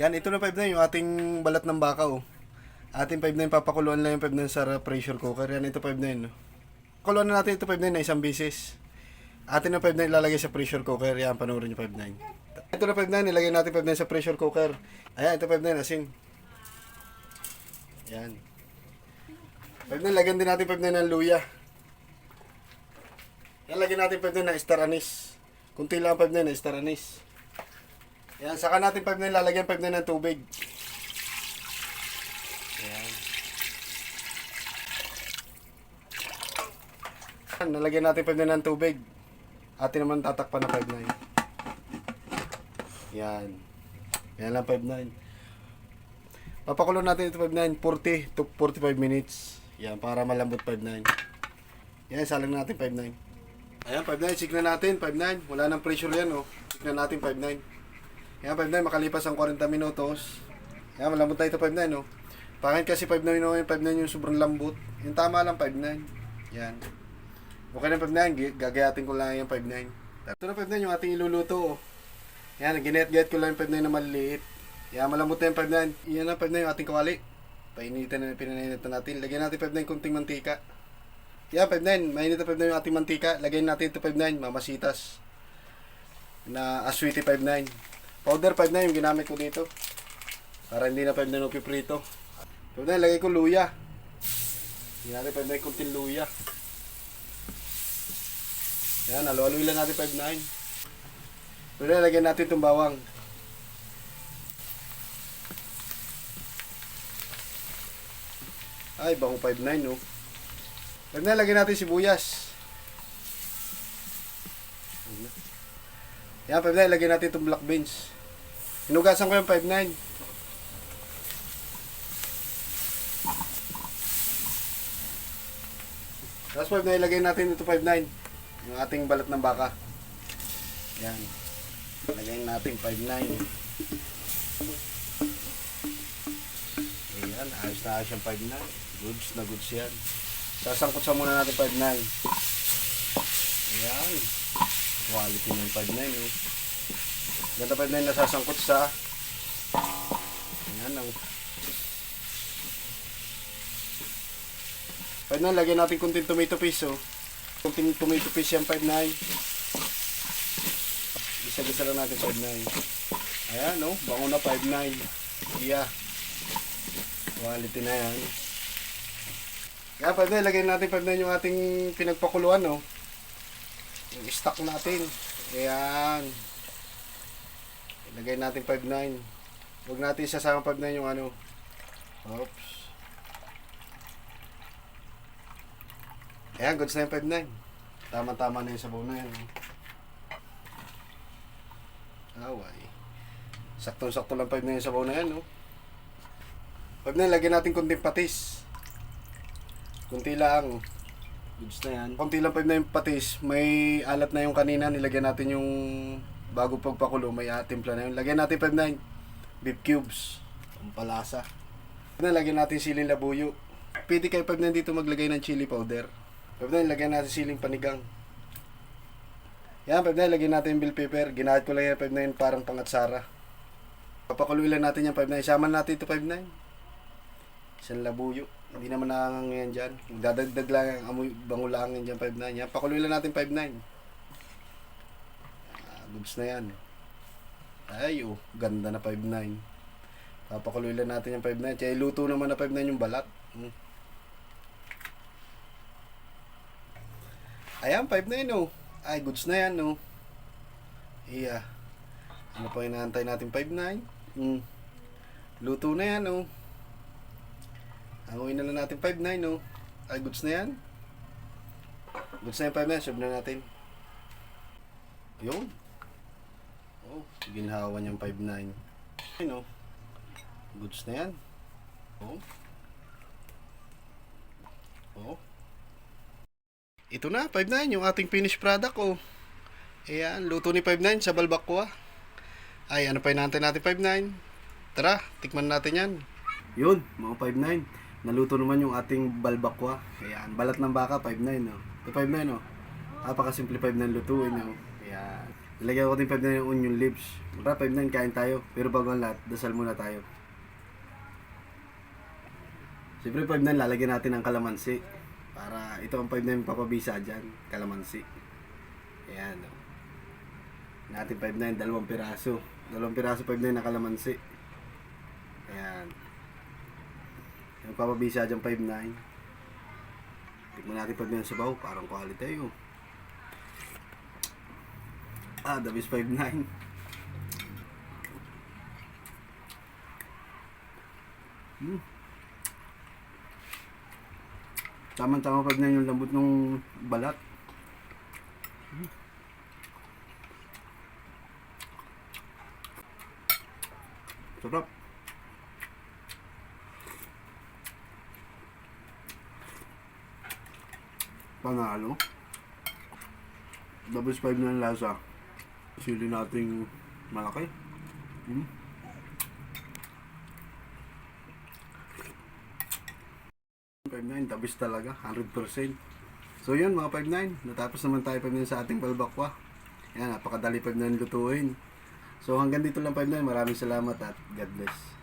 Yan, ito na 5.9 yung ating balat ng baka oh. Ating 5.9 papakuluan lang yung 5.9 sa pressure cooker. Yan, ito 5.9 no. Kuluan na natin ito 5.9 na isang bisis. Atin na 5.9 lalagay sa pressure cooker. Yan, panoorin yung 5.9. Ito na 5.9, nilagay natin 5.9 sa pressure cooker. Ayan, ito 5.9 asin. Yan. 5.9, lagyan din natin 5.9 ng luya. Yan, lagyan natin 5.9 ng star anise. Kunti lang 5.9 na star anise. Yan, saka natin 5.9 lalagyan 5.9 ng tubig. Yan. Yan, nalagyan natin 5.9 ng tubig. Atin naman tatakpan na 5.9. Yan. Yan lang 5.9. Papakulo natin ito 5.9, 40 to 45 minutes. Yan, para malambot 5.9. Yan, salang natin 5.9. Ayan, 5.9, signan natin, 5.9. Wala nang pressure yan, oh. Signan natin 5.9. Yan, 5.9, makalipas ang 40 minutos. Yan, malambot na ito 5.9, oh. Pangit kasi 5.9 yung 5.9 yung sobrang lambot. Yung tama lang 5.9. Yan. Okay na 5.9, gi- gagayatin ko lang yung 5.9. Ito na 5.9 yung ating iluluto, oh. Yan, ginayat-gayat ko lang yung 5.9 na maliliit. Yan, malambot na yung 5.9. Yan na 5.9 yung ating kawali. Painitan na, pinanitan natin. Lagyan natin 5.9 kunting mantika. Yan, 5.9. Mainit na 5.9 yung ating mantika. Lagyan natin ito 5.9, mamasitas. Na aswiti 5.9. Powder 5.9 yung ginamit ko dito. Para hindi na 5.9 upiprito. 5.9, lagay ko luya. Hindi natin 5.9 kunting luya. Yan, alo-aloy lang natin 5.9. Pero lagyan natin itong bawang. Ay, bango 5.9 no. Pag nalagyan natin sibuyas. Yan, 5.9, lagyan natin itong black beans. Hinugasan ko yung 5.9. Tapos 5.9, ilagay natin ito 5.9. Yung ating balat ng baka. Yan. Lagyan natin 5.9. Ayan, ayos na ayos yung 5.9. Goods na goods yan. Sasangkot sa muna natin 5.9. Ayan. Quality yung 5.9 oh. 5.9 na sasangkot sa Ayan ang 5.9 lagyan natin kunting tomato paste oh. Kunting tomato paste yan 5.9. Isa-gisa lang natin 5.9. Ayan oh, bango na 5.9. Yeah. Quality na yan. Kaya pwede, lagay natin pag na yung ating pinagpakuluan, no? Yung stock natin. Ayan. Ilagay natin 5.9. Huwag natin isasama 5.9 yung ano. Oops. Ayan, goods na yung 5.9. Tama-tama na yung sabaw na yan. Away. Saktong-sakto lang 5.9 yung sabaw na yan, no? 5.9, lagyan natin kunting patis. Kunti lang. Goods na yan. Kunti lang pa na yung patis. May alat na yung kanina. Nilagyan natin yung bago pagpakulo. May uh, timpla na yun. Lagyan natin 5.9. Beef cubes. Pampalasa. Na, lagyan natin siling labuyo. Pwede kayo 5.9 dito maglagay ng chili powder. 5.9, lagyan natin siling panigang. Yan, 5.9, lagyan natin bell pepper. Ginahit ko lang yung 5.9 parang pangatsara. Papakuloy lang natin yung 5.9. Saman natin ito 5.9. Isang labuyo. Hindi naman nangangayan dyan. Dadagdag lang ang amoy bangulangin dyan 5.9. Yan, pakuloy lang natin 5.9. Goods na yan. Ay, oh, ganda na 5.9. Papakuloy lang natin yung 5.9. Kaya luto naman na 5.9 yung balat. Hmm. Ayan, 5.9 oh. Ay, goods na yan oh. Iya. Ano pa inaantay natin 5.9? Hmm. Luto na yan oh. Hanguin na lang natin 5.9 no. Ay, goods na yan. Goods na yung 5.9. Sub na natin. Yun. Oh, ginhawa niyang 5.9. Ayun oh. Goods na yan. Oh. Oh. Ito na, 5.9. Yung ating finished product oh. Ayan, luto ni 5.9 sa balbakwa. Ay, ano pa inaantay natin 5.9? Tara, tikman natin yan. Yun, mga 5.9. Naluto naman yung ating balbakwa. Ayan, balat ng baka, 5.9, no? Ito 5.9, no? Napakasimple 5.9 lutuin, no? Ayan. Ilagay ko din 5-9 yung onion leaves. Tara, 5-9 kain tayo. Pero bago ang lahat, dasal muna tayo. Siyempre 5-9 lalagyan natin ng kalamansi. Para ito ang 5-9 papabisa dyan. Kalamansi. Ayan. oh. Natin 5-9, dalawang piraso. Dalawang piraso 5-9 na kalamansi. Ayan. Yung papabisa dyan 5-9. Tignan natin 5-9 sa baw. Parang quality tayo. Ah, best 5-9. Hmm. Tama-tama 5-9 yung lambot ng balat. Hmm. Sarap. Panalo. Double five na lasa. Sili nating malaki. Hmm. Five tabis talaga, 100%. So yun mga 5-9, natapos naman tayo 5-9 sa ating balbakwa. Yan, napakadali 5-9 lutuin. So hanggang dito lang 5-9, maraming salamat at God bless.